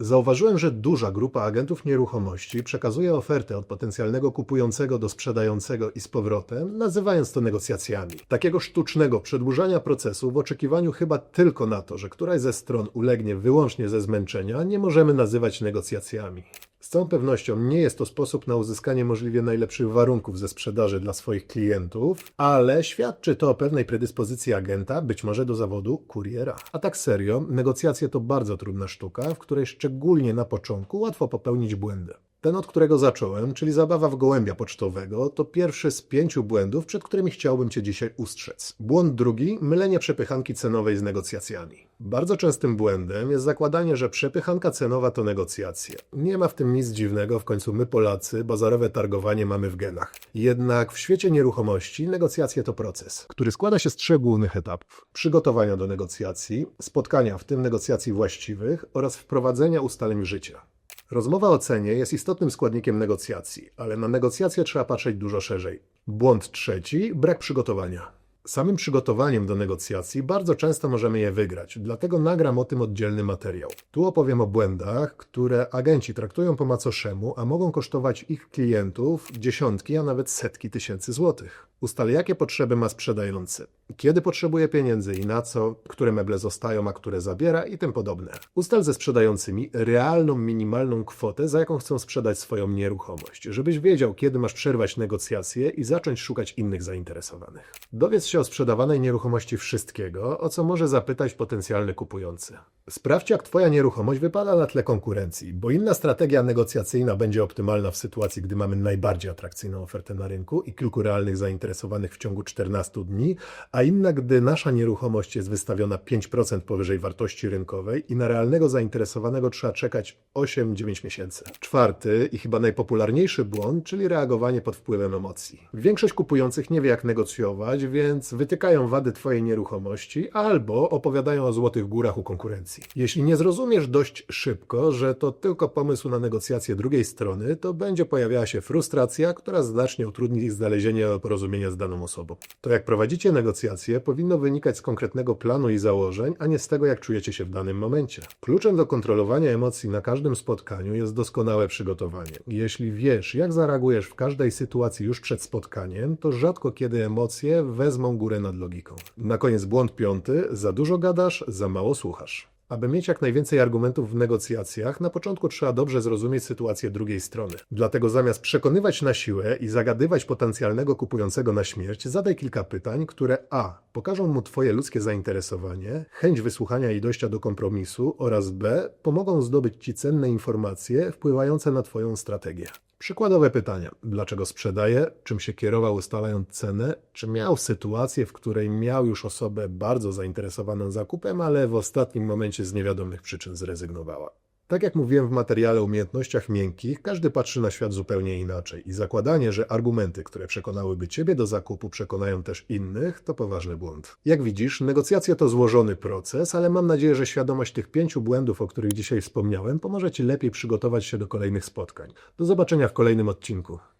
Zauważyłem, że duża grupa agentów nieruchomości przekazuje ofertę od potencjalnego kupującego do sprzedającego i z powrotem, nazywając to negocjacjami. Takiego sztucznego przedłużania procesu w oczekiwaniu chyba tylko na to, że któraś ze stron ulegnie wyłącznie ze zmęczenia, nie możemy nazywać negocjacjami. Z całą pewnością nie jest to sposób na uzyskanie możliwie najlepszych warunków ze sprzedaży dla swoich klientów, ale świadczy to o pewnej predyspozycji agenta, być może do zawodu kuriera. A tak serio, negocjacje to bardzo trudna sztuka, w której szczególnie na początku łatwo popełnić błędy. Ten, od którego zacząłem, czyli zabawa w gołębia pocztowego, to pierwszy z pięciu błędów, przed którymi chciałbym Cię dzisiaj ustrzec. Błąd drugi mylenie przepychanki cenowej z negocjacjami. Bardzo częstym błędem jest zakładanie, że przepychanka cenowa to negocjacje. Nie ma w tym nic dziwnego, w końcu my Polacy bazarowe targowanie mamy w genach. Jednak w świecie nieruchomości negocjacje to proces, który składa się z trzech głównych etapów. Przygotowania do negocjacji, spotkania, w tym negocjacji właściwych oraz wprowadzenia ustaleń w życie. Rozmowa o cenie jest istotnym składnikiem negocjacji, ale na negocjacje trzeba patrzeć dużo szerzej. Błąd trzeci brak przygotowania. Samym przygotowaniem do negocjacji bardzo często możemy je wygrać, dlatego nagram o tym oddzielny materiał. Tu opowiem o błędach, które agenci traktują po macoszemu, a mogą kosztować ich klientów dziesiątki, a nawet setki tysięcy złotych. Ustal, jakie potrzeby ma sprzedający, kiedy potrzebuje pieniędzy i na co, które meble zostają, a które zabiera i tym podobne. Ustal ze sprzedającymi realną, minimalną kwotę, za jaką chcą sprzedać swoją nieruchomość, żebyś wiedział, kiedy masz przerwać negocjacje i zacząć szukać innych zainteresowanych. Dowiedz się o sprzedawanej nieruchomości wszystkiego, o co może zapytać potencjalny kupujący. Sprawdź, jak Twoja nieruchomość wypada na tle konkurencji, bo inna strategia negocjacyjna będzie optymalna w sytuacji, gdy mamy najbardziej atrakcyjną ofertę na rynku i kilku realnych zainteresowanych w ciągu 14 dni, a inna, gdy nasza nieruchomość jest wystawiona 5% powyżej wartości rynkowej i na realnego zainteresowanego trzeba czekać 8-9 miesięcy. Czwarty i chyba najpopularniejszy błąd, czyli reagowanie pod wpływem emocji. Większość kupujących nie wie, jak negocjować, więc wytykają wady Twojej nieruchomości albo opowiadają o złotych górach u konkurencji. Jeśli nie zrozumiesz dość szybko, że to tylko pomysł na negocjacje drugiej strony, to będzie pojawiała się frustracja, która znacznie utrudni ich znalezienie porozumienia z daną osobą. To jak prowadzicie negocjacje, powinno wynikać z konkretnego planu i założeń, a nie z tego, jak czujecie się w danym momencie. Kluczem do kontrolowania emocji na każdym spotkaniu jest doskonałe przygotowanie. Jeśli wiesz, jak zareagujesz w każdej sytuacji już przed spotkaniem, to rzadko kiedy emocje wezmą górę nad logiką. Na koniec błąd piąty: za dużo gadasz, za mało słuchasz. Aby mieć jak najwięcej argumentów w negocjacjach, na początku trzeba dobrze zrozumieć sytuację drugiej strony. Dlatego zamiast przekonywać na siłę i zagadywać potencjalnego kupującego na śmierć, zadaj kilka pytań, które a. pokażą mu Twoje ludzkie zainteresowanie, chęć wysłuchania i dojścia do kompromisu oraz b. pomogą zdobyć Ci cenne informacje wpływające na Twoją strategię. Przykładowe pytania. Dlaczego sprzedaje? Czym się kierował ustalając cenę? Czy miał sytuację, w której miał już osobę bardzo zainteresowaną zakupem, ale w ostatnim momencie z niewiadomych przyczyn zrezygnowała? Tak jak mówiłem w materiale o umiejętnościach miękkich, każdy patrzy na świat zupełnie inaczej i zakładanie, że argumenty, które przekonałyby Ciebie do zakupu, przekonają też innych, to poważny błąd. Jak widzisz, negocjacje to złożony proces, ale mam nadzieję, że świadomość tych pięciu błędów, o których dzisiaj wspomniałem, pomoże Ci lepiej przygotować się do kolejnych spotkań. Do zobaczenia w kolejnym odcinku.